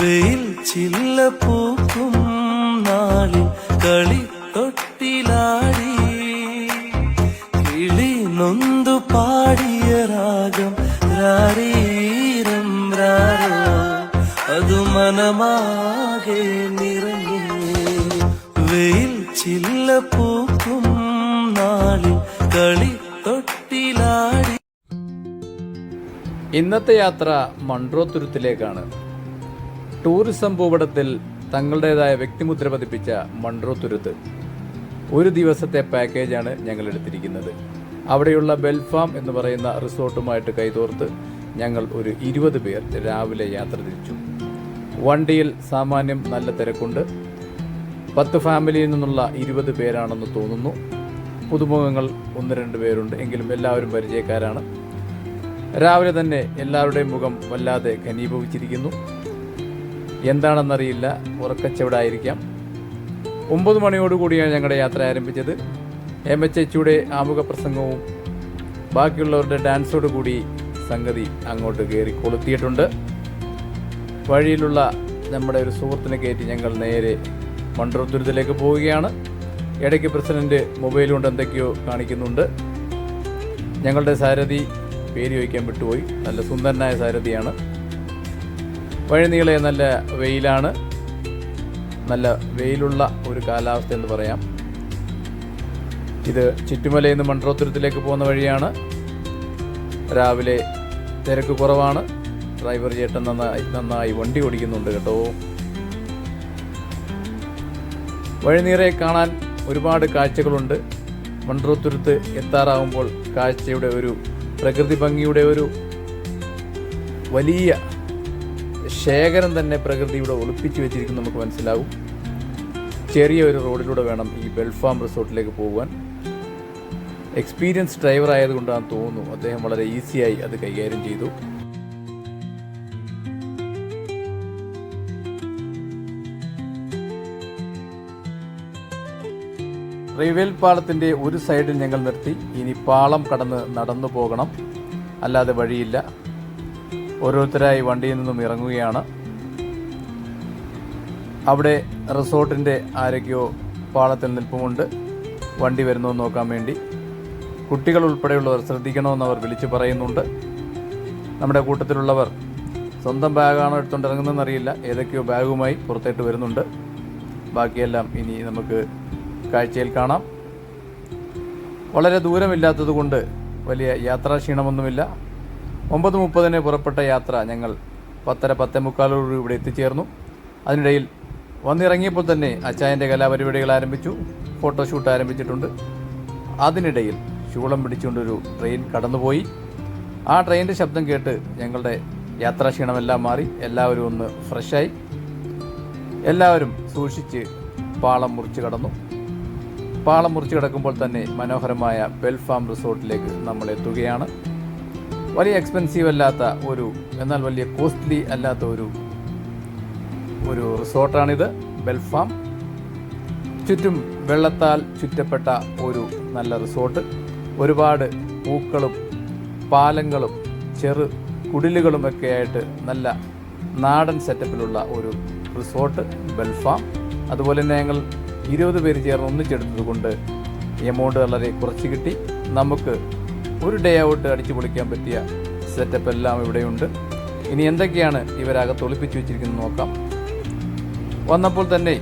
വെയിൽ ചില്ല പൂക്കും നാളിൽ കളി തൊട്ടിലാടി. കിളി നൊന്തു പാടിയ രാഗം രാരീരം രാരോ. മനമാകെ നിറഞ്ഞു. വെയിൽ ചില്ല പൂക്കും നാളിൽ കളി തൊട്ടിലാടി. ഇന്നത്തെ യാത്ര മൺട്രോത്തുരുത്തിലേക്കാണ്. ടൂറിസം ഭൂപടത്തിൽ തങ്ങളുടേതായ വ്യക്തിമുദ്ര പതിപ്പിച്ച മൺറോ മൺട്രോത്തുരുത്ത് ഒരു ദിവസത്തെ പാക്കേജാണ് ഞങ്ങൾ എടുത്തിരിക്കുന്നത് അവിടെയുള്ള ബെൽഫാം എന്ന് പറയുന്ന റിസോർട്ടുമായിട്ട് കൈതോർത്ത് ഞങ്ങൾ ഒരു ഇരുപത് പേർ രാവിലെ യാത്ര തിരിച്ചു. വണ്ടിയിൽ സാമാന്യം നല്ല തിരക്കുണ്ട്. പത്ത് ഫാമിലിയിൽ നിന്നുള്ള ഇരുപത് പേരാണെന്ന് തോന്നുന്നു. പുതുമുഖങ്ങൾ ഒന്ന് രണ്ട് പേരുണ്ട്. എങ്കിലും എല്ലാവരും പരിചയക്കാരാണ്. രാവിലെ തന്നെ എല്ലാവരുടെയും മുഖം വല്ലാതെ ഘനീഭവിച്ചിരിക്കുന്നു. എന്താണെന്നറിയില്ല. ഉറക്കച്ചവിടായിരിക്കാം. ഒമ്പത് മണിയോടുകൂടിയാണ് ഞങ്ങളുടെ യാത്ര ആരംഭിച്ചത്. എം എച്ച് എച്ചിയുടെ ആമുഖ പ്രസംഗവും ബാക്കിയുള്ളവരുടെ ഡാൻസോട് കൂടി സംഗതി അങ്ങോട്ട് കയറി കൊളുത്തിയിട്ടുണ്ട്. വഴിയിലുള്ള നമ്മുടെ ഒരു സുഹൃത്തിനെ കയറ്റി ഞങ്ങൾ നേരെ മൺട്രോത്തുരുത്തിലേക്ക് പോവുകയാണ്. ഇടയ്ക്ക് പ്രസിഡന്റ് മൊബൈൽ കൊണ്ട് എന്തൊക്കെയോ കാണിക്കുന്നുണ്ട്. ഞങ്ങളുടെ സാരഥി പേര് ചോദിക്കാൻ വിട്ടുപോയി. നല്ല സുന്ദരനായ സാരഥിയാണ്. വഴിനീളെ നല്ല വെയിലാണ്. നല്ല വെയിലുള്ള ഒരു കാലാവസ്ഥ എന്ന് പറയാം. ഇത് ചുറ്റുമലയിൽ നിന്ന് മൺട്രോത്തുരത്തിലേക്ക് പോകുന്ന വഴിയാണ്. രാവിലെ തിരക്ക് കുറവാണ്. ഡ്രൈവർ ചേട്ടൻ നന്നായി നന്നായി വണ്ടി ഓടിക്കുന്നുണ്ട് കേട്ടോ. വഴിനീറെ കാണാൻ ഒരുപാട് കാഴ്ചകളുണ്ട്. മൺട്രോത്തുരുത്ത് എത്താറാവുമ്പോൾ കാഴ്ചയുടെ ഒരു പ്രകൃതി ഭംഗിയുടെ ഒരു വലിയ ശേഖരം തന്നെ പ്രകൃതിയുടെ ഒളിപ്പിച്ചു വെച്ചിരിക്കുന്നു നമുക്ക് മനസ്സിലാവും. ചെറിയൊരു റോഡിലൂടെ വേണം ഈ ബെൽഫാം റിസോർട്ടിലേക്ക് പോകുവാൻ. എക്സ്പീരിയൻസ് ഡ്രൈവർ ആയതുകൊണ്ടാണ് തോന്നുന്നു അദ്ദേഹം വളരെ ഈസിയായി അത് കൈകാര്യം ചെയ്തു. റെയിൽവേൽ പാളത്തിന്റെ ഒരു സൈഡിൽ ഞങ്ങൾ നിർത്തി. ഇനി പാളം കടന്ന് നടന്നു പോകണം. അല്ലാതെ വഴിയില്ല. ഓരോരുത്തരായി വണ്ടിയിൽ നിന്നും ഇറങ്ങുകയാണ്. അവിടെ റിസോർട്ടിന്റെ ആരൊക്കെയോ പാളത്തിൽ നിൽപ്പുമുണ്ട്. വണ്ടി വരുന്നോ നോക്കാൻ വേണ്ടി. കുട്ടികൾ ഉൾപ്പെടെയുള്ളവർ ശ്രദ്ധിക്കണമെന്ന് അവർ വിളിച്ചു പറയുന്നുണ്ട്. നമ്മുടെ കൂട്ടത്തിലുള്ളവർ സ്വന്തം ബാഗാണോ എടുത്തുകൊണ്ട് ഇറങ്ങുന്നതെന്ന് അറിയില്ല. ഏതൊക്കെയോ ബാഗുമായി പുറത്തേട്ട് വരുന്നുണ്ട്. ബാക്കിയെല്ലാം ഇനി നമുക്ക് കാഴ്ചയിൽ കാണാം. വളരെ ദൂരമില്ലാത്തതുകൊണ്ട് വലിയ യാത്രാക്ഷീണമൊന്നുമില്ല ഒമ്പത് മുപ്പതിന് പുറപ്പെട്ട യാത്ര ഞങ്ങൾ പത്തര പത്തേ മുക്കാലോട് ഇവിടെ എത്തിച്ചേർന്നു. അതിനിടയിൽ വന്നിറങ്ങിയപ്പോൾ തന്നെ അച്ചായന്റെ കലാപരിപാടികൾ ആരംഭിച്ചു ഫോട്ടോഷൂട്ട് ആരംഭിച്ചിട്ടുണ്ട്. അതിനിടയിൽ ശൂളം പിടിച്ചുകൊണ്ടൊരു ട്രെയിൻ കടന്നുപോയി. ആ ട്രെയിനിന്റെ ശബ്ദം കേട്ട് ഞങ്ങളുടെ യാത്രാക്ഷീണമെല്ലാം മാറി. എല്ലാവരും ഒന്ന് ഫ്രഷായി. എല്ലാവരും സൂക്ഷിച്ച് പാളം മുറിച്ച് കടന്നു. പാളം മുറിച്ച് കിടക്കുമ്പോൾ തന്നെ മനോഹരമായ ബെൽഫാം റിസോർട്ടിലേക്ക് നമ്മൾ എത്തുകയാണ്. വലിയ എക്സ്പെൻസീവ് അല്ലാത്ത ഒരു എന്നാൽ വലിയ കോസ്റ്റ്ലി അല്ലാത്ത ഒരു ഒരു റിസോർട്ടാണിത് ബെൽഫാം ചുറ്റും വെള്ളത്താൽ ചുറ്റപ്പെട്ട ഒരു നല്ല റിസോർട്ട് ഒരുപാട് പൂക്കളും പാലങ്ങളും ചെറു കുടിലുകളും ഒക്കെ ആയിട്ട് നല്ല നാടൻ സെറ്റപ്പിലുള്ള ഒരു റിസോർട്ട് ബെൽഫാം അതുപോലെ തന്നെ ഞങ്ങൾ ഇരുപത് പേര് ചേർന്ന് ഒന്നിച്ചെടുത്തത് കൊണ്ട് എമൗണ്ട് വളരെ കുറച്ച് കിട്ടി. നമുക്ക് ഒരു ഡേ ഔട്ട് അടിച്ചു പൊളിക്കാൻ പറ്റിയ സെറ്റപ്പ് എല്ലാം ഇവിടെയുണ്ട്. ഇനി എന്തൊക്കെയാണ് ഇവരകത്ത് ഒളിപ്പിച്ചു വെച്ചിരിക്കുന്നത് നോക്കാം. വന്നപ്പോൾ തന്നെ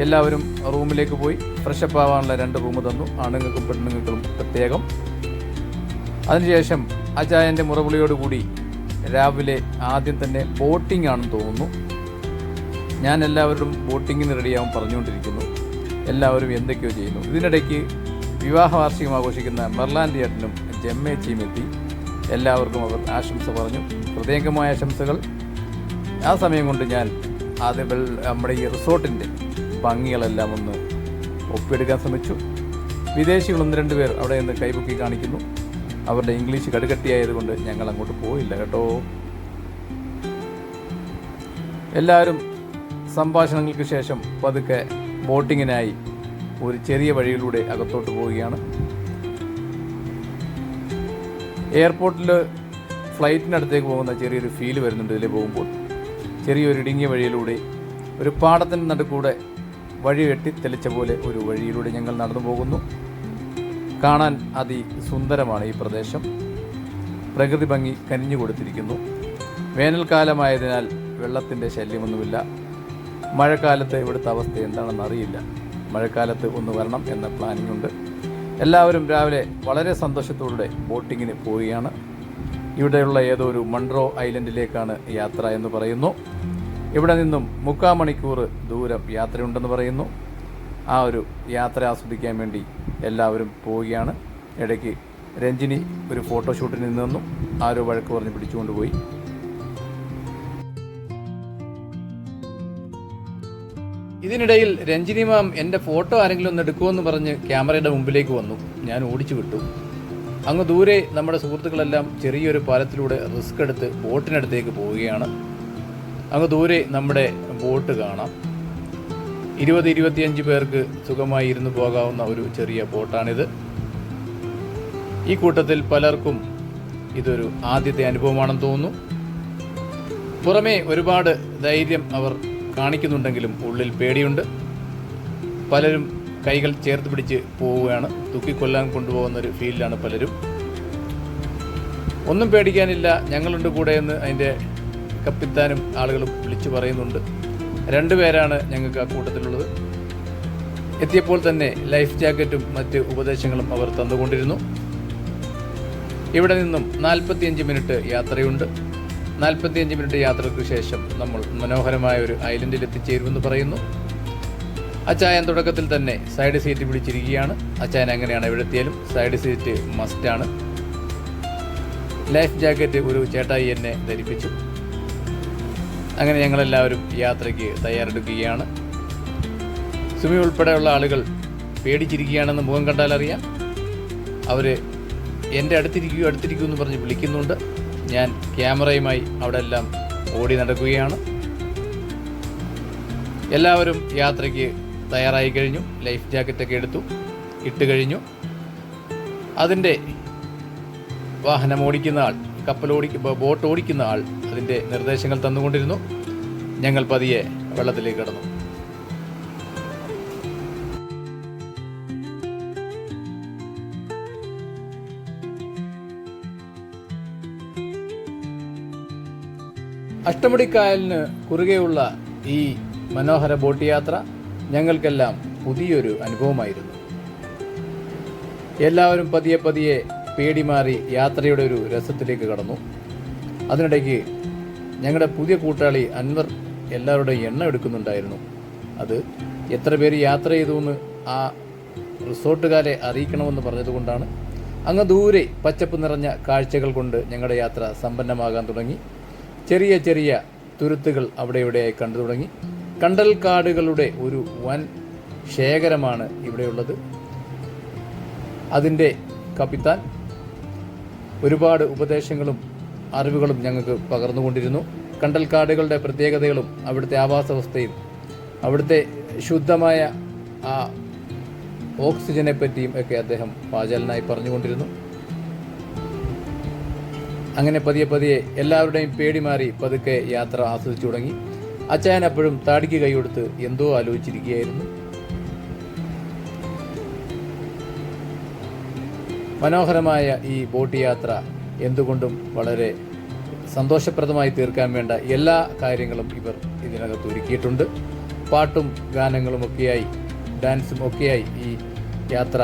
എല്ലാവരും റൂമിലേക്ക് പോയി. ഫ്രഷപ്പ് ആവാനുള്ള രണ്ട് റൂം തന്നു. ആണുങ്ങൾക്കും പെണ്ണുങ്ങൾക്കും പ്രത്യേകം. അതിനുശേഷം അജായന്റെ മുറവിളിയോടുകൂടി രാവിലെ ആദ്യം തന്നെ ബോട്ടിംഗ് ആണെന്ന് തോന്നുന്നു. ഞാൻ എല്ലാവരും ബോട്ടിങ്ങിന് റെഡിയാവും പറഞ്ഞുകൊണ്ടിരിക്കുന്നു. എല്ലാവരും എന്തൊക്കെയോ ചെയ്യുന്നു. ഇതിനിടയ്ക്ക് വിവാഹ വാർഷികം ആഘോഷിക്കുന്ന മെർലാൻ തിയേറ്ററിനും ജമ്മേച്ചിയും എത്തി എല്ലാവർക്കും അവർ ആശംസ പറഞ്ഞു. ഹൃദയംഗമായ ആശംസകൾ. ആ സമയം കൊണ്ട് ഞാൻ ആദ്യം നമ്മുടെ ഈ റിസോർട്ടിന്റെ ഭംഗികളെല്ലാം ഒന്ന് ഒപ്പിയെടുക്കാൻ ശ്രമിച്ചു. വിദേശികൾ ഒന്ന് രണ്ട് പേർ അവിടെ നിന്ന് കൈപൊക്കി കാണിക്കുന്നു. അവരുടെ ഇംഗ്ലീഷ് കടുകട്ടിയായതുകൊണ്ട് ഞങ്ങൾ അങ്ങോട്ട് പോയില്ല കേട്ടോ. എല്ലാവരും സംഭാഷണങ്ങൾക്ക് ശേഷം പതുക്കെ ബോട്ടിങ്ങിനായി ഒരു ചെറിയ വഴിയിലൂടെ അകത്തോട്ട് പോവുകയാണ്. എയർപോർട്ടിൽ ഫ്ലൈറ്റിനടുത്തേക്ക് പോകുന്ന ചെറിയൊരു ഫീൽ വരുന്നുണ്ട് ഇതിൽ പോകുമ്പോൾ. ചെറിയൊരു ഇടുങ്ങിയ വഴിയിലൂടെ ഒരു പാടത്തിന്റെ നടുക്കൂടെ വഴി വെട്ടി തെളിച്ച പോലെ ഒരു വഴിയിലൂടെ ഞങ്ങൾ നടന്നു പോകുന്നു. കാണാൻ അതിസുന്ദരമാണ് ഈ പ്രദേശം. പ്രകൃതി ഭംഗി കനിഞ്ഞു കൊടുത്തിരിക്കുന്നു. വേനൽക്കാലമായതിനാൽ വെള്ളത്തിന്റെ ശല്യമൊന്നുമില്ല. മഴക്കാലത്ത് ഇവിടുത്തെ അവസ്ഥ എന്താണെന്ന് അറിയില്ല. മഴക്കാലത്ത് ഒന്ന് വരണം എന്ന പ്ലാനിംഗ് ഉണ്ട് എല്ലാവരും രാവിലെ വളരെ സന്തോഷത്തോടെ ബോട്ടിങ്ങിന് പോവുകയാണ്. ഇവിടെയുള്ള ഏതോ ഒരു മൺട്രോ ഐലൻഡിലേക്കാണ് യാത്ര എന്ന് പറയുന്നു. ഇവിടെ നിന്നും മുക്കാൽ മണിക്കൂർ ദൂരം യാത്രയുണ്ടെന്ന് പറയുന്നു. ആ ഒരു യാത്ര ആസ്വദിക്കാൻ വേണ്ടി എല്ലാവരും പോവുകയാണ്. ഇടയ്ക്ക് രഞ്ജിനി ഒരു ഫോട്ടോഷൂട്ടിന് നിന്നും ആരോ വഴക്ക് പറഞ്ഞ് പിടിച്ചുകൊണ്ടുപോയി ഇതിനിടയിൽ രഞ്ജിനി മാം എന്റെ ഫോട്ടോ ആരെങ്കിലും ഒന്ന് എടുക്കുമെന്ന് പറഞ്ഞ് ക്യാമറയുടെ മുമ്പിലേക്ക് വന്നു. ഞാൻ ഓടിച്ചു വിട്ടു. അങ്ങ് ദൂരെ നമ്മുടെ സുഹൃത്തുക്കളെല്ലാം ചെറിയൊരു പാലത്തിലൂടെ റിസ്ക് എടുത്ത് ബോട്ടിനടുത്തേക്ക് പോവുകയാണ്. അങ്ങ് ദൂരെ നമ്മുടെ ബോട്ട് കാണാം. ഇരുപത് ഇരുപത്തിയഞ്ച് പേർക്ക് സുഖമായി ഇരുന്ന് പോകാവുന്ന ഒരു ചെറിയ ബോട്ടാണിത്. ഈ കൂട്ടത്തിൽ പലർക്കും ഇതൊരു ആദ്യത്തെ അനുഭവമാണെന്ന് തോന്നുന്നു. പുറമേ ഒരുപാട് ധൈര്യം അവർ കാണിക്കുന്നുണ്ടെങ്കിലും ഉള്ളിൽ പേടിയുണ്ട്. പലരും കൈകൾ ചേർത്ത് പിടിച്ച് പോവുകയാണ്. തൂക്കിക്കൊല്ലാൻ കൊണ്ടുപോകുന്ന ഒരു ഫീലിലാണ് പലരും. ഒന്നും പേടിക്കാനില്ല. ഞങ്ങളുണ്ട് കൂടെ എന്ന് അതിന്റെ കപ്പിത്താനും ആളുകളും വിളിച്ചു പറയുന്നുണ്ട്. രണ്ടുപേരാണ് ഞങ്ങൾക്ക് ആ കൂട്ടത്തിലുള്ളത്. എത്തിയപ്പോൾ തന്നെ ലൈഫ് ജാക്കറ്റും മറ്റ് ഉപദേശങ്ങളും അവർ തന്നുകൊണ്ടിരുന്നു. ഇവിടെ നിന്നും നാൽപ്പത്തിയഞ്ച് മിനിറ്റ് യാത്രയുണ്ട്. നാൽപ്പത്തിയഞ്ച് മിനിറ്റ് യാത്രയ്ക്ക് ശേഷം നമ്മൾ മനോഹരമായ ഒരു ഐലൻഡിൽ എത്തിച്ചേരുമെന്ന് പറയുന്നു. അച്ചായൻ തുടക്കത്തിൽ തന്നെ സൈഡ് സീറ്റ് പിടിച്ചിരിക്കുകയാണ്. അച്ചായൻ എങ്ങനെയാണ് എവിടെത്തിയാലും സൈഡ് സീറ്റ് മസ്റ്റാണ് ലൈഫ് ജാക്കറ്റ് ഒരു ചേട്ടായി എന്നെ ധരിപ്പിച്ചു. അങ്ങനെ ഞങ്ങളെല്ലാവരും യാത്രയ്ക്ക് തയ്യാറെടുക്കുകയാണ്. സുമി ഉൾപ്പെടെയുള്ള ആളുകൾ പേടിച്ചിരിക്കുകയാണെന്ന് മുഖം കണ്ടാലറിയാം അവർ എന്റെ അടുത്തിരിക്കൂ അടുത്തിരിക്കൂ എന്ന് പറഞ്ഞ് വിളിക്കുന്നുണ്ട്. ഞാൻ ക്യാമറയുമായി അവിടെ എല്ലാം ഓടി നടക്കുകയാണ്. എല്ലാവരും യാത്രയ്ക്ക് തയ്യാറായി കഴിഞ്ഞു. ലൈഫ് ജാക്കറ്റൊക്കെ എടുത്തു ഇട്ട് കഴിഞ്ഞു. അതിന്റെ വാഹനം ഓടിക്കുന്ന ആൾ കപ്പൽ ഓടി ബോട്ട് ഓടിക്കുന്ന ആൾ അതിന്റെ നിർദ്ദേശങ്ങൾ തന്നുകൊണ്ടിരുന്നു. ഞങ്ങൾ പതിയെ വെള്ളത്തിലേക്ക് കടന്നു. അഷ്ടമുടിക്കായലിന് കുറുകെയുള്ള ഈ മനോഹര ബോട്ട് യാത്ര ഞങ്ങൾക്കെല്ലാം പുതിയൊരു അനുഭവമായിരുന്നു. എല്ലാവരും പതിയെ പതിയെ പേടി മാറി യാത്രയുടെ ഒരു രസത്തിലേക്ക് കടന്നു. അതിനിടയ്ക്ക് ഞങ്ങളുടെ പുതിയ കൂട്ടാളി അൻവർ എല്ലാവരുടെയും എണ്ണം എടുക്കുന്നുണ്ടായിരുന്നു. അത് എത്ര പേര് യാത്ര ചെയ്തു എന്ന് ആ റിസോർട്ടുകാരെ അറിയിക്കണമെന്ന് പറഞ്ഞതുകൊണ്ടാണ് അങ്ങ് ദൂരെ പച്ചപ്പ് നിറഞ്ഞ കാഴ്ചകൾ കൊണ്ട് ഞങ്ങളുടെ യാത്ര സമ്പന്നമാകാൻ തുടങ്ങി. ചെറിയ ചെറിയ തുരുത്തുകൾ അവിടെ ഇവിടെയായി കണ്ടു തുടങ്ങി. കണ്ടൽ കാടുകളുടെ ഒരു വൻ ശേഖരമാണ് ഇവിടെയുള്ളത് അതിന്റെ കപ്പിത്താൻ ഒരുപാട് ഉപദേശങ്ങളും അറിവുകളും ഞങ്ങൾക്ക് പകർന്നുകൊണ്ടിരുന്നു കണ്ടൽക്കാടുകളുടെ പ്രത്യേകതകളും അവിടുത്തെ ആവാസവസ്ഥയും അവിടുത്തെ ശുദ്ധമായ ആ ഓക്സിജനെ പറ്റിയും ഒക്കെ അദ്ദേഹം വാചാലനായി പറഞ്ഞുകൊണ്ടിരുന്നു. അങ്ങനെ പതിയെ പതിയെ എല്ലാവരുടെയും പേടി മാറി പതുക്കെ യാത്ര ആസ്വദിച്ചു തുടങ്ങി. അച്ചായൻ അപ്പോഴും താടിക്ക് കൈയെടുത്ത് എന്തോ ആലോചിച്ചിരിക്കുകയായിരുന്നു. മനോഹരമായ ഈ ബോട്ട് യാത്ര എന്തുകൊണ്ടും വളരെ സന്തോഷപ്രദമായി തീർക്കാൻ വേണ്ട എല്ലാ കാര്യങ്ങളും ഇവർ ഇതിനകത്ത് ഒരുക്കിയിട്ടുണ്ട്. പാട്ടും ഗാനങ്ങളും ഒക്കെയായി ഡാൻസും ഒക്കെയായി ഈ യാത്ര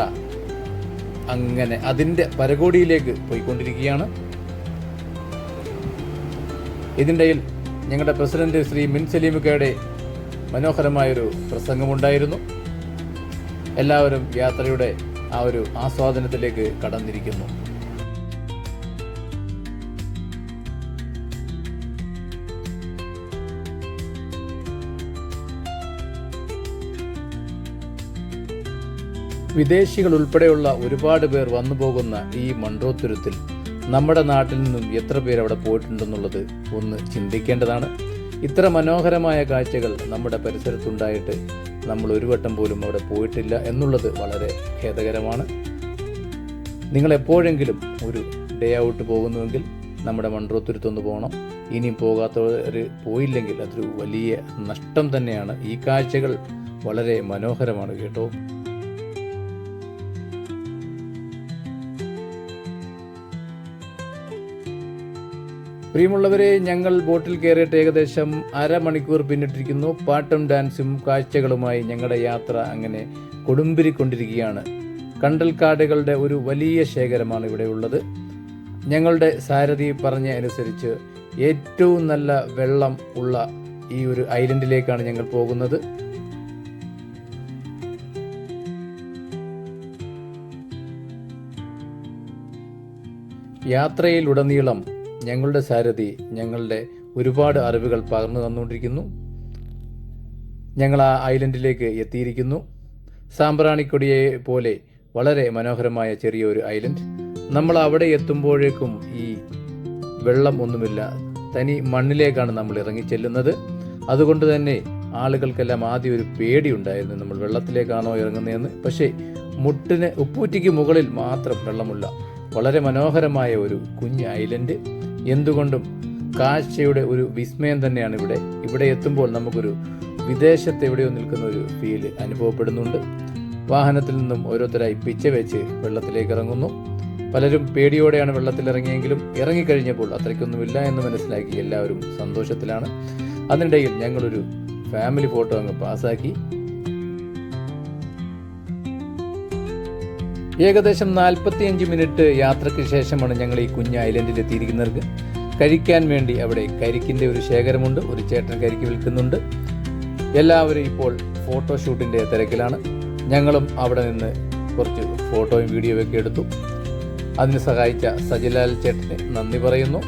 അങ്ങനെ അതിന്റെ പരകോടിയിലേക്ക് പോയിക്കൊണ്ടിരിക്കുകയാണ്. ഇതിന്റെയിൽ ഞങ്ങളുടെ പ്രസിഡന്റ് ശ്രീ മിൻ സലീമിക്കയുടെ മനോഹരമായൊരു പ്രസംഗമുണ്ടായിരുന്നു. എല്ലാവരും യാത്രയുടെ ആ ഒരു ആസ്വാദനത്തിലേക്ക് കടന്നിരിക്കുന്നു. വിദേശികൾ ഉൾപ്പെടെയുള്ള ഒരുപാട് പേർ വന്നു പോകുന്ന ഈ മൺട്രോത്തുരുത്തിൽ നമ്മുടെ നാട്ടിൽ നിന്നും എത്ര പേർ അവിടെ പോയിട്ടുണ്ടെന്നുള്ളത് ഒന്ന് ചിന്തിക്കേണ്ടതാണ്. ഇത്ര മനോഹരമായ കാഴ്ചകൾ നമ്മുടെ പരിസരത്തുണ്ടായിട്ട് നമ്മൾ ഒരു വട്ടം പോലും അവിടെ പോയിട്ടില്ല എന്നുള്ളത് വളരെ ഖേദകരമാണ്. നിങ്ങൾ എപ്പോഴെങ്കിലും ഒരു ഡേ ഔട്ട് പോകുന്നുവെങ്കിൽ നമ്മുടെ മൺട്രോത്തുരുത്തൊന്ന് പോകണം ഇനിയും പോകാത്തവർ പോയില്ലെങ്കിൽ അതൊരു വലിയ നഷ്ടം തന്നെയാണ്. ഈ കാഴ്ചകൾ വളരെ മനോഹരമാണ് കേട്ടോ. പ്രിയമുള്ളവരെ ഞങ്ങൾ ബോട്ടിൽ കയറിയിട്ട് ഏകദേശം അരമണിക്കൂർ പിന്നിട്ടിരിക്കുന്നു. പാട്ടും ഡാൻസും കാഴ്ചകളുമായി ഞങ്ങളുടെ യാത്ര അങ്ങനെ കൊടുമ്പിരിക്കൊണ്ടിരിക്കുകയാണ്. കണ്ടൽക്കാടുകളുടെ ഒരു വലിയ ശേഖരമാണ് ഇവിടെ ഉള്ളത്. ഞങ്ങളുടെ സാരഥി പറഞ്ഞ അനുസരിച്ച് ഏറ്റവും നല്ല വെള്ളം ഉള്ള ഈ ഒരു ഐലൻഡിലേക്കാണ് ഞങ്ങൾ പോകുന്നത്. യാത്രയിലുടനീളം ഞങ്ങളുടെ സാരഥി ഞങ്ങളുടെ ഒരുപാട് അറിവുകൾ പകർന്നു തന്നുകൊണ്ടിരിക്കുന്നു. ഞങ്ങൾ ആ ഐലൻഡിലേക്ക് എത്തിയിരിക്കുന്നു. സാമ്പ്രാണിക്കൊടിയെ പോലെ വളരെ മനോഹരമായ ചെറിയൊരു ഐലൻഡ്. നമ്മൾ അവിടെ എത്തുമ്പോഴേക്കും ഈ വെള്ളം ഒന്നുമില്ല. തനി മണ്ണിലേക്കാണ് നമ്മൾ ഇറങ്ങിച്ചെല്ലുന്നത് അതുകൊണ്ട് തന്നെ ആളുകൾക്കെല്ലാം ആദ്യം ഒരു പേടിയുണ്ടായിരുന്നു നമ്മൾ വെള്ളത്തിലേക്കാണോ ഇറങ്ങുന്നതെന്ന്. പക്ഷേ മുട്ടിന് ഉപ്പൂറ്റിക്ക് മുകളിൽ മാത്രം വെള്ളമുള്ള വളരെ മനോഹരമായ ഒരു കുഞ്ഞ് ഐലൻഡ്. എന്തുകൊണ്ടും കാഴ്ചയുടെ ഒരു വിസ്മയം തന്നെയാണ് ഇവിടെ. ഇവിടെ എത്തുമ്പോൾ നമുക്കൊരു വിദേശത്ത് എവിടെയോ നിൽക്കുന്ന ഒരു ഫീൽ അനുഭവപ്പെടുന്നുണ്ട്. വാഹനത്തിൽ നിന്നും ഓരോരുത്തരായി പിച്ച വെച്ച് വെള്ളത്തിലേക്ക് ഇറങ്ങുന്നു. പലരും പേടിയോടെയാണ് വെള്ളത്തിൽ ഇറങ്ങിയെങ്കിലും ഇറങ്ങിക്കഴിഞ്ഞപ്പോൾ അത്രയ്ക്കൊന്നുമില്ല എന്ന് മനസ്സിലാക്കി എല്ലാവരും സന്തോഷത്തിലാണ്. അതിനിടയിൽ ഞങ്ങളൊരു ഫാമിലി ഫോട്ടോ അങ്ങ് പാസ്സാക്കി ഏകദേശം നാൽപ്പത്തിയഞ്ച് മിനിറ്റ് യാത്രയ്ക്ക് ശേഷമാണ് ഞങ്ങൾ ഈ കുഞ്ഞ് ഐലൻഡിൽ എത്തിയിരിക്കുന്നത്. കഴിക്കാൻ വേണ്ടി അവിടെ കരിക്കിന്റെ ഒരു ശേഖരമുണ്ട് ഒരു ചേട്ടൻ കരിക്ക് വിൽക്കുന്നുണ്ട്. എല്ലാവരും ഇപ്പോൾ ഫോട്ടോഷൂട്ടിന്റെ തിരക്കിലാണ്. ഞങ്ങളും അവിടെ നിന്ന് കുറച്ച് ഫോട്ടോയും വീഡിയോയും ഒക്കെ എടുത്തു. അതിന് സഹായിച്ച സജിലാൽ ചേട്ടന് നന്ദി പറയുന്നു.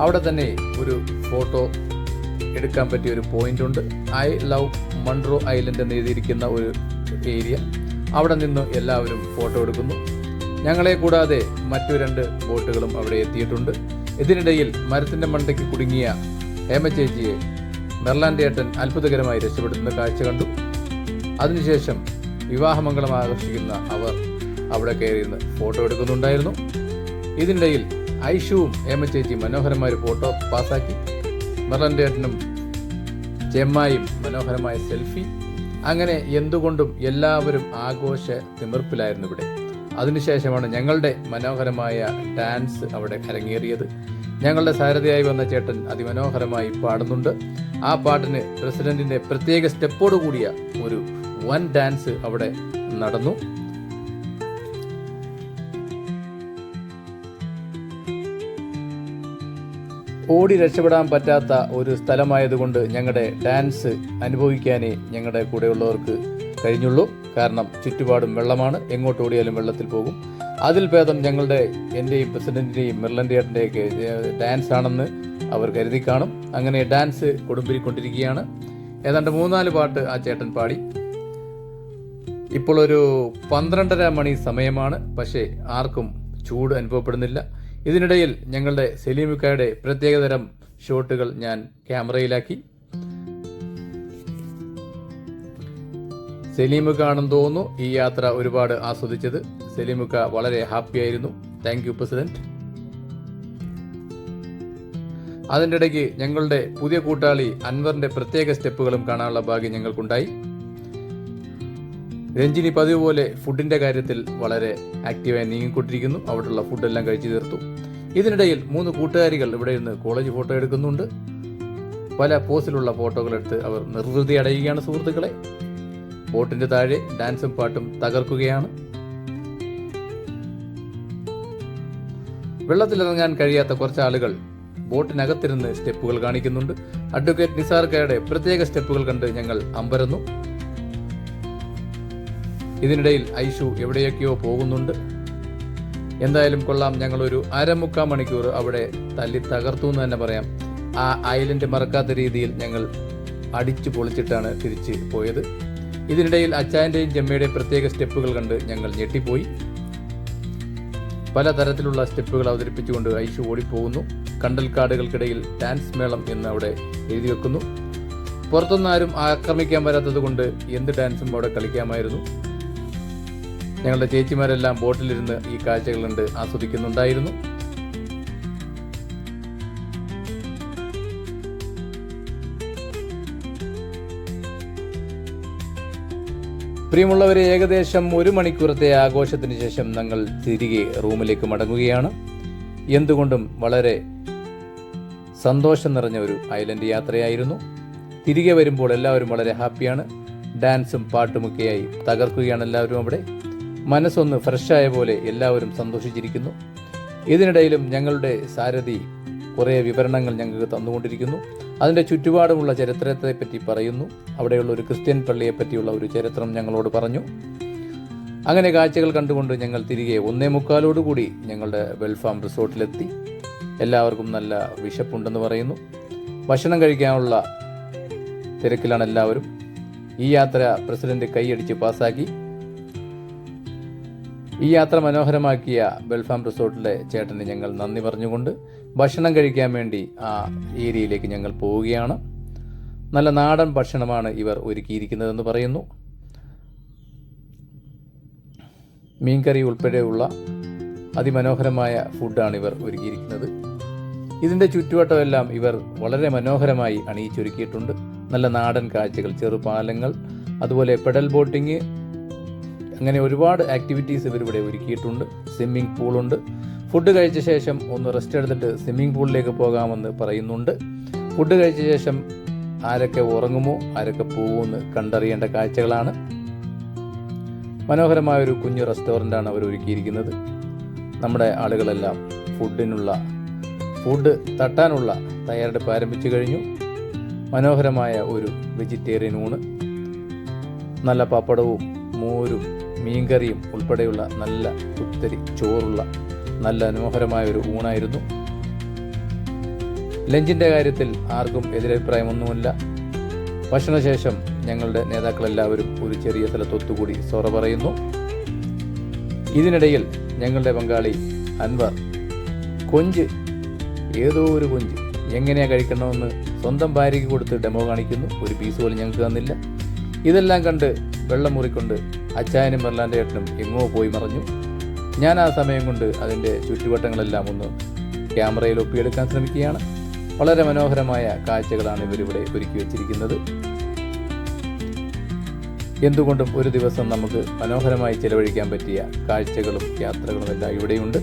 അവിടെ തന്നെ ഒരു ഫോട്ടോ എടുക്കാൻ പറ്റിയ ഒരു പോയിന്റ് ഉണ്ട്. ഐ ലവ് മൺറോ ഐലൻഡ് എന്ന് എഴുതിയിരിക്കുന്ന ഒരു ഏരിയ. അവിടെ നിന്ന് എല്ലാവരും ഫോട്ടോ എടുക്കുന്നു. ഞങ്ങളെ കൂടാതെ മറ്റു രണ്ട് ബോട്ടുകളും അവിടെ എത്തിയിട്ടുണ്ട്. ഇതിനിടയിൽ മരത്തിന്റെ മണ്ടയ്ക്ക് കുടുങ്ങിയ ഹേമചേച്ചിയെ മെർലാൻഡ് ഏട്ടൻ അത്ഭുതകരമായി രക്ഷപ്പെടുത്തുന്ന കാഴ്ച കണ്ടു. അതിനുശേഷം വിവാഹമംഗളം ആകർഷിക്കുന്ന അവർ അവിടെ കയറിയിരുന്ന് ഫോട്ടോ എടുക്കുന്നുണ്ടായിരുന്നു. ഇതിനിടയിൽ ഐഷുവും ഹേമചേച്ചി മനോഹരമായ ഒരു ഫോട്ടോ പാസാക്കി മെർലാൻഡ് ഏട്ടനും ചെമ്മായും മനോഹരമായ സെൽഫി. അങ്ങനെ എന്തുകൊണ്ടും എല്ലാവരും ആഘോഷ തിമിർപ്പിലായിരുന്നു ഇവിടെ. അതിനുശേഷമാണ് ഞങ്ങളുടെ മനോഹരമായ ഡാൻസ് അവിടെ അരങ്ങേറിയത്. ഞങ്ങളുടെ സാരഥിയായി വന്ന ചേട്ടൻ അതിമനോഹരമായി പാടുന്നുണ്ട്. ആ പാട്ടിന് പ്രസിഡന്റിന്റെ പ്രത്യേക സ്റ്റെപ്പോട് കൂടിയ ഒരു വൻ ഡാൻസ് അവിടെ നടന്നു. ഓടി രക്ഷപ്പെടാൻ പറ്റാത്ത ഒരു സ്ഥലമായതുകൊണ്ട് ഞങ്ങളുടെ ഡാൻസ് അനുഭവിക്കാനേ ഞങ്ങളുടെ കൂടെയുള്ളവർക്ക് കഴിഞ്ഞുള്ളൂ. കാരണം ചുറ്റുപാടും വെള്ളമാണ്. എങ്ങോട്ട് ഓടിയാലും വെള്ളത്തിൽ പോകും. അതിൽ ഭേദം ഞങ്ങളുടെ എന്റെയും പ്രസിഡന്റിന്റെയും മെർലന്റെയൊക്കെ ഡാൻസ് ആണെന്ന് അവർ കരുതി കാണും. അങ്ങനെ ഡാൻസ് കൊടുമ്പിരിക്കൊണ്ടിരിക്കുകയാണ്. ഏതാണ്ട് മൂന്നാൽ പാട്ട് ആ ചേട്ടൻ പാടി. ഇപ്പോൾ ഒരു പന്ത്രണ്ടര മണി സമയമാണ്. പക്ഷേ ആർക്കും ചൂട് അനുഭവപ്പെടുന്നില്ല. ഇതിനിടയിൽ ഞങ്ങളുടെ സെലീമിക്കയുടെ പ്രത്യേകതരം ഷോട്ടുകൾ ഞാൻ ക്യാമറയിലാക്കി. സെലീമുക്കാണെന്ന് തോന്നുന്നു ഈ യാത്ര ഒരുപാട് ആസ്വദിച്ചത്. സെലീമുക്ക വളരെ ഹാപ്പി ആയിരുന്നു. താങ്ക് യു പ്രസിഡന്റ് അതിന്റെ ഇടയ്ക്ക് ഞങ്ങളുടെ പുതിയ കൂട്ടാളി അൻവറിന്റെ പ്രത്യേക സ്റ്റെപ്പുകളും കാണാനുള്ള ഭാഗ്യം ഞങ്ങൾക്കുണ്ടായി. രഞ്ജിനി പതിവ് പോലെ ഫുഡിന്റെ കാര്യത്തിൽ വളരെ ആക്റ്റീവായി നീങ്ങിക്കൊണ്ടിരിക്കുന്നു. അവിടെയുള്ള ഫുഡെല്ലാം കഴിച്ചു തീർത്തു. ഇതിനിടയിൽ മൂന്ന് കൂട്ടുകാരികൾ ഇവിടെ ഇരുന്ന് കോളേജ് ഫോട്ടോ എടുക്കുന്നുണ്ട്. പല പോസിലുള്ള ഫോട്ടോകൾ എടുത്ത് അവർ നിർവൃതി അടയുകയാണ് സുഹൃത്തുക്കളെ. ബോട്ടിന്റെ താഴെ ഡാൻസും പാട്ടും തകർക്കുകയാണ്. വെള്ളത്തിലിറങ്ങാൻ കഴിയാത്ത കുറച്ച് ആളുകൾ ബോട്ടിനകത്തിരുന്ന് സ്റ്റെപ്പുകൾ കാണിക്കുന്നുണ്ട്. അഡ്വക്കേറ്റ് നിസാർ നിസാർക്കയുടെ പ്രത്യേക സ്റ്റെപ്പുകൾ കണ്ട് ഞങ്ങൾ അമ്പരന്നു. ഇതിനിടയിൽ ഐഷു എവിടെയൊക്കെയോ പോകുന്നുണ്ട്. എന്തായാലും കൊള്ളാം ഞങ്ങളൊരു അരമുക്കാ മണിക്കൂർ അവിടെ തല്ലി തകർത്തു എന്ന് തന്നെ പറയാം. ആ ഐലൻഡ് മറക്കാത്ത രീതിയിൽ ഞങ്ങൾ അടിച്ചു പൊളിച്ചിട്ടാണ് തിരിച്ച് പോയത്. ഇതിനിടയിൽ അച്ചായന്റെയും ജമ്മയുടെയും പ്രത്യേക സ്റ്റെപ്പുകൾ കണ്ട് ഞങ്ങൾ ഞെട്ടിപ്പോയി. പലതരത്തിലുള്ള സ്റ്റെപ്പുകൾ അവതരിപ്പിച്ചുകൊണ്ട് ഐഷു ഓടിപ്പോകുന്നു. കണ്ടൽക്കാടുകൾക്കിടയിൽ ഡാൻസ് മേളം എന്ന് അവിടെ എഴുതി വെക്കുന്നു. പുറത്തുനിന്ന് ആരും ആക്രമിക്കാൻ വരാത്തത് കൊണ്ട് എന്ത് ഡാൻസും അവിടെ കളിക്കാമായിരുന്നു. ഞങ്ങളുടെ ചേച്ചിമാരെല്ലാം ബോട്ടിലിരുന്ന് ഈ കാഴ്ചകൾ കണ്ട് ആസ്വദിക്കുന്നുണ്ടായിരുന്നു. പ്രിയമുള്ളവരെ ഏകദേശം ഒരു മണിക്കൂറത്തെ ആഘോഷത്തിന് ശേഷം ഞങ്ങൾ തിരികെ റൂമിലേക്ക് മടങ്ങുകയാണ്. എന്തുകൊണ്ടും വളരെ സന്തോഷം നിറഞ്ഞ ഒരു ഐലൻഡ് യാത്രയായിരുന്നു. തിരികെ വരുമ്പോൾ എല്ലാവരും വളരെ ഹാപ്പിയാണ്. ഡാൻസും പാട്ടുമൊക്കെയായി തകർക്കുകയാണ് എല്ലാവരും അവിടെ. മനസ്സൊന്ന് ഫ്രഷായ പോലെ എല്ലാവരും സന്തോഷിച്ചിരിക്കുന്നു. ഇതിനിടയിലും ഞങ്ങളുടെ സാരഥി കുറേ വിവരണങ്ങൾ ഞങ്ങൾക്ക് തന്നുകൊണ്ടിരിക്കുന്നു. അതിന്റെ ചുറ്റുപാടുമുള്ള ചരിത്രത്തെപ്പറ്റി പറയുന്നു. അവിടെയുള്ള ഒരു ക്രിസ്ത്യൻ പള്ളിയെ പറ്റിയുള്ള ഒരു ചരിത്രം ഞങ്ങളോട് പറഞ്ഞു. അങ്ങനെ കാഴ്ചകൾ കണ്ടുകൊണ്ട് ഞങ്ങൾ തിരികെ ഒന്നേ മുക്കാലോടുകൂടി ഞങ്ങളുടെ വെൽഫാം റിസോർട്ടിലെത്തി. എല്ലാവർക്കും നല്ല വിശപ്പുണ്ടെന്ന് പറയുന്നു. ഭക്ഷണം കഴിക്കാനുള്ള തിരക്കിലാണ് എല്ലാവരും. ഈ യാത്ര പ്രസിഡന്റ് കൈയടിച്ച് പാസാക്കി ഈ യാത്ര മനോഹരമാക്കിയ ബെൽഫാം റിസോർട്ടിലെ ചേട്ടന് ഞങ്ങൾ നന്ദി പറഞ്ഞുകൊണ്ട് ഭക്ഷണം കഴിക്കാൻ വേണ്ടി ആ ഏരിയയിലേക്ക് ഞങ്ങൾ പോവുകയാണ്. നല്ല നാടൻ ഭക്ഷണമാണ് ഇവർ ഒരുക്കിയിരിക്കുന്നതെന്ന് പറയുന്നു. മീൻകറി ഉൾപ്പെടെയുള്ള അതിമനോഹരമായ ഫുഡാണ് ഇവർ ഒരുക്കിയിരിക്കുന്നത്. ഇതിന്റെ ചുറ്റുവട്ടമെല്ലാം ഇവർ വളരെ മനോഹരമായി അണിയിച്ചൊരുക്കിയിട്ടുണ്ട്. നല്ല നാടൻ കാഴ്ചകൾ ചെറുപാലങ്ങൾ അതുപോലെ പെഡൽ ബോട്ടിങ് അങ്ങനെ ഒരുപാട് ആക്ടിവിറ്റീസ് ഇവരിവിടെ ഒരുക്കിയിട്ടുണ്ട്. സ്വിമ്മിംഗ് പൂളുണ്ട് ഫുഡ് കഴിച്ച ശേഷം ഒന്ന് റെസ്റ്റ് എടുത്തിട്ട് സ്വിമ്മിംഗ് പൂളിലേക്ക് പോകാമെന്ന് പറയുന്നുണ്ട്. ഫുഡ് കഴിച്ച ശേഷം ആരൊക്കെ ഉറങ്ങുമോ ആരൊക്കെ പോകുമെന്ന് കണ്ടറിയേണ്ട കാഴ്ചകളാണ്. മനോഹരമായ ഒരു കുഞ്ഞു റെസ്റ്റോറന്റാണ് അവർ ഒരുക്കിയിരിക്കുന്നത്. നമ്മുടെ ആളുകളെല്ലാം ഫുഡിനുള്ള ഫുഡ് തട്ടാനുള്ള തയ്യാറെടുപ്പ് ആരംഭിച്ചു കഴിഞ്ഞു. മനോഹരമായ ഒരു വെജിറ്റേറിയൻ ഊണ്. നല്ല പപ്പടവും മോരും മീൻകറിയും ഉൾപ്പെടെയുള്ള നല്ല കുത്തരി ചോറുള്ള നല്ല മനോഹരമായ ഒരു ഊണായിരുന്നു. ലഞ്ചിന്റെ കാര്യത്തിൽ ആർക്കും എതിരഭിപ്രായമൊന്നുമില്ല. ഭക്ഷണശേഷം ഞങ്ങളുടെ നേതാക്കളെല്ലാവരും ഒരു ചെറിയ സ്ഥലത്തൊത്തുകൂടി സൊറ പറയുന്നു. ഇതിനിടയിൽ ഞങ്ങളുടെ പങ്കാളി അൻവർ കൊഞ്ച് ഏതോ ഒരു കൊഞ്ച് എങ്ങനെയാ കഴിക്കണമെന്ന് സ്വന്തം ഭാര്യയ്ക്ക് കൊടുത്ത് ഡെമോ കാണിക്കുന്നു. ഒരു പീസ് പോലും ഞങ്ങൾക്ക് തന്നില്ല. ഇതെല്ലാം കണ്ട് വെള്ളം മുറിക്കൊണ്ട് അച്ചായനും മെർലാന്റെ ഏട്ടനും എങ്ങോ പോയി മറഞ്ഞു. ഞാൻ ആ സമയം കൊണ്ട് അതിന്റെ ചുറ്റുവട്ടങ്ങളെല്ലാം ഒന്ന് ക്യാമറയിൽ ഒപ്പിയെടുക്കാൻ ശ്രമിക്കുകയാണ്. വളരെ മനോഹരമായ കാഴ്ചകളാണ് ഇവരിവിടെ ഒരുക്കി വച്ചിരിക്കുന്നത്. എന്തുകൊണ്ടും ഒരു ദിവസം നമുക്ക് മനോഹരമായി ചിലവഴിക്കാൻ പറ്റിയ കാഴ്ചകളും യാത്രകളും എല്ലാം ഇവിടെയുണ്ട്.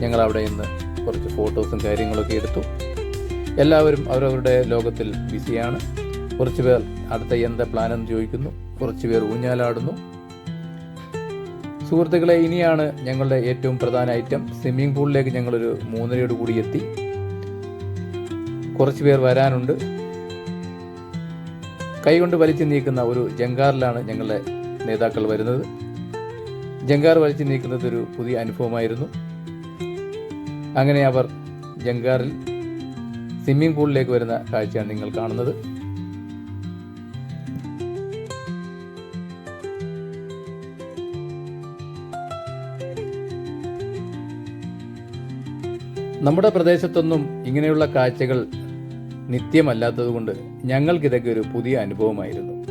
ഞങ്ങൾ അവിടെ നിന്ന് കുറച്ച് ഫോട്ടോസും കാര്യങ്ങളൊക്കെ എടുത്തു. എല്ലാവരും അവരവരുടെ ലോകത്തിൽ ബിസിയാണ്. കുറച്ച് പേർ അടുത്ത എന്താ പ്ലാനെന്ന് ചോദിക്കുന്നു. കുറച്ച് പേർ ഊഞ്ഞാലാടുന്നു. സുഹൃത്തുക്കളെ ഇനിയാണ് ഞങ്ങളുടെ ഏറ്റവും പ്രധാന ഐറ്റം സ്വിമ്മിംഗ് പൂളിലേക്ക് ഞങ്ങളൊരു മൂന്നരയോട് കൂടി എത്തി. കുറച്ച് പേർ വരാനുണ്ട്. കൈകൊണ്ട് വലിച്ചു നീക്കുന്ന ഒരു ജങ്കാറിലാണ് ഞങ്ങളുടെ നേതാക്കൾ വരുന്നത്. ജങ്കാർ വലിച്ചു നീക്കുന്നത് ഒരു പുതിയ അനുഭവമായിരുന്നു. അങ്ങനെ അവർ ജങ്കാറിൽ സ്വിമ്മിംഗ് പൂളിലേക്ക് വരുന്ന കാഴ്ചയാണ് നിങ്ങൾ കാണുന്നത്. നമ്മുടെ പ്രദേശത്തൊന്നും ഇങ്ങനെയുള്ള കാഴ്ചകൾ നിത്യമല്ലാത്തതുകൊണ്ട് ഞങ്ങൾക്കിതൊക്കെ ഒരു പുതിയ അനുഭവമായിരുന്നു.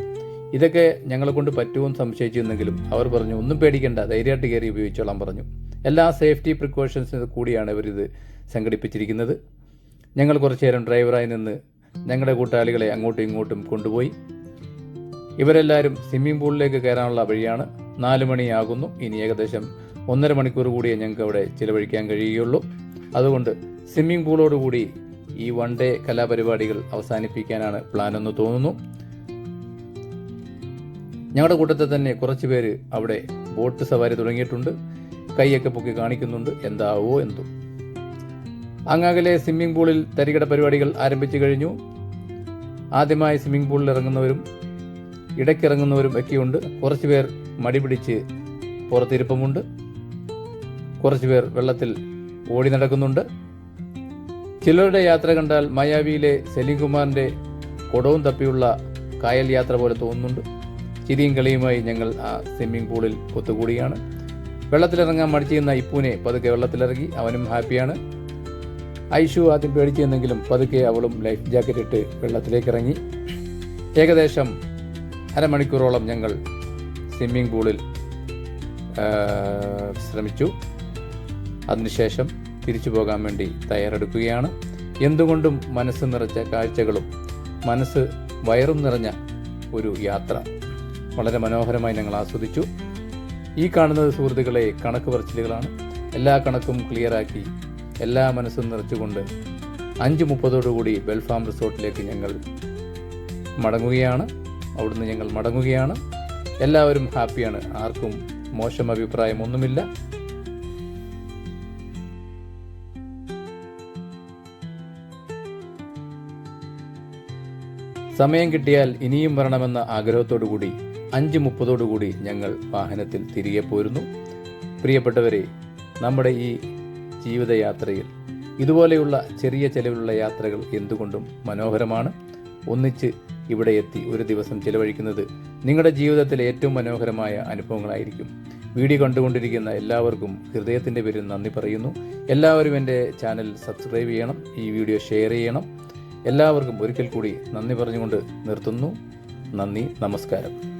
ഇതൊക്കെ ഞങ്ങളെ കൊണ്ട് പറ്റുമെന്ന് സംശയിച്ചിരുന്നെങ്കിലും അവർ പറഞ്ഞു ഒന്നും പേടിക്കേണ്ട ധൈര്യമായിട്ട് കയറി ഉപയോഗിച്ചോളാം പറഞ്ഞു. എല്ലാ സേഫ്റ്റി പ്രിക്കോഷൻസിന് കൂടിയാണ് ഇവരിത് സംഘടിപ്പിച്ചിരിക്കുന്നത്. ഞങ്ങൾ കുറച്ചു നേരം ഡ്രൈവറായി നിന്ന് ഞങ്ങളുടെ കൂട്ടാളികളെ അങ്ങോട്ടും ഇങ്ങോട്ടും കൊണ്ടുപോയി. ഇവരെല്ലാവരും സ്വിമ്മിംഗ് പൂളിലേക്ക് കയറാനുള്ള വഴിയാണ്. നാല് മണിയാകുന്നു. ഇനി ഏകദേശം ഒന്നര മണിക്കൂർ കൂടിയേ ഞങ്ങൾക്ക് അവിടെ ചിലവഴിക്കാൻ കഴിയുകയുള്ളൂ. അതുകൊണ്ട് സ്വിമ്മിംഗ് പൂളോടുകൂടി ഈ വൺ ഡേ കലാപരിപാടികൾ അവസാനിപ്പിക്കാനാണ് പ്ലാൻ എന്ന് തോന്നുന്നു. ഞങ്ങളുടെ കൂട്ടത്തിൽ തന്നെ കുറച്ച് പേര് അവിടെ ബോട്ട് സവാരി തുടങ്ങിയിട്ടുണ്ട്. കൈയൊക്കെ പൊക്കി കാണിക്കുന്നുണ്ട് എന്താവോ എന്തോ. അങ്ങാകലെ സ്വിമ്മിംഗ് പൂളിൽ തരികിട പരിപാടികൾ ആരംഭിച്ചു കഴിഞ്ഞു. ആദ്യമായി സ്വിമ്മിംഗ് പൂളിൽ ഇറങ്ങുന്നവരും ഇടയ്ക്കിറങ്ങുന്നവരും ഒക്കെയുണ്ട്. കുറച്ച് പേർ മടി പിടിച്ച് പുറത്തിരുപ്പമുണ്ട്. കുറച്ച് പേർ വെള്ളത്തിൽ ഓടി നടക്കുന്നുണ്ട്. ചിലരുടെ യാത്ര കണ്ടാൽ മായാവിയിലെ സലീം കുടവും കൊടവും തപ്പിയുള്ള കായൽ യാത്ര പോലെ തോന്നുന്നുണ്ട്. ചിരിയും കളിയുമായി ഞങ്ങൾ ആ സ്വിമ്മിംഗ് പൂളിൽ ഒത്തുകൂടിയാണ് വെള്ളത്തിലിറങ്ങാൻ മടിച്ചിരുന്ന ഇപ്പൂനെ പതുക്കെ വെള്ളത്തിലിറങ്ങി അവനും ഹാപ്പിയാണ്. ഐഷു ആദ്യം പേടിച്ചിരുന്നെങ്കിലും പതുക്കെ അവളും ലൈഫ് ജാക്കറ്റ് ഇട്ട് വെള്ളത്തിലേക്ക് ഇറങ്ങി ഏകദേശം അരമണിക്കൂറോളം ഞങ്ങൾ സ്വിമ്മിംഗ് പൂളിൽ ശ്രമിച്ചു. അതിനുശേഷം തിരിച്ചു പോകാൻ വേണ്ടി തയ്യാറെടുക്കുകയാണ്. എന്തുകൊണ്ടും മനസ്സ് നിറച്ച കാഴ്ചകളും മനസ്സ് വയറും നിറഞ്ഞ ഒരു യാത്ര വളരെ മനോഹരമായി ഞങ്ങൾ ആസ്വദിച്ചു. ഈ കാണുന്നത് സുഹൃത്തുക്കളെ കണക്ക് പറച്ചിലുകളാണ്. എല്ലാ കണക്കും ക്ലിയറാക്കി എല്ലാ മനസ്സും നിറച്ചുകൊണ്ട് അഞ്ച് മുപ്പതോടുകൂടി ബെൽഫാം റിസോർട്ടിലേക്ക് ഞങ്ങൾ മടങ്ങുകയാണ്. അവിടുന്ന് ഞങ്ങൾ മടങ്ങുകയാണ്. എല്ലാവരും ഹാപ്പിയാണ്. ആർക്കും മോശം അഭിപ്രായം സമയം കിട്ടിയാൽ ഇനിയും വരണമെന്ന ആഗ്രഹത്തോടുകൂടി അഞ്ച് മുപ്പതോടുകൂടി ഞങ്ങൾ വാഹനത്തിൽ തിരികെ പോരുന്നു. പ്രിയപ്പെട്ടവരെ നമ്മുടെ ഈ ജീവിതയാത്രയിൽ ഇതുപോലെയുള്ള ചെറിയ ചെലവിലുള്ള യാത്രകൾ എന്തുകൊണ്ടും മനോഹരമാണ്. ഒന്നിച്ച് ഇവിടെ എത്തി ഒരു ദിവസം ചിലവഴിക്കുന്നത് നിങ്ങളുടെ ജീവിതത്തിലെ ഏറ്റവും മനോഹരമായ അനുഭവങ്ങളായിരിക്കും. വീഡിയോ കണ്ടുകൊണ്ടിരിക്കുന്ന എല്ലാവർക്കും ഹൃദയത്തിന്റെ പേരിൽ നന്ദി പറയുന്നു. എല്ലാവരും എന്റെ ചാനൽ സബ്സ്ക്രൈബ് ചെയ്യണം ഈ വീഡിയോ ഷെയർ ചെയ്യണം. എല്ലാവർക്കും ഒരിക്കൽ കൂടി നന്ദി പറഞ്ഞുകൊണ്ട് നിർത്തുന്നു. നന്ദി നമസ്കാരം.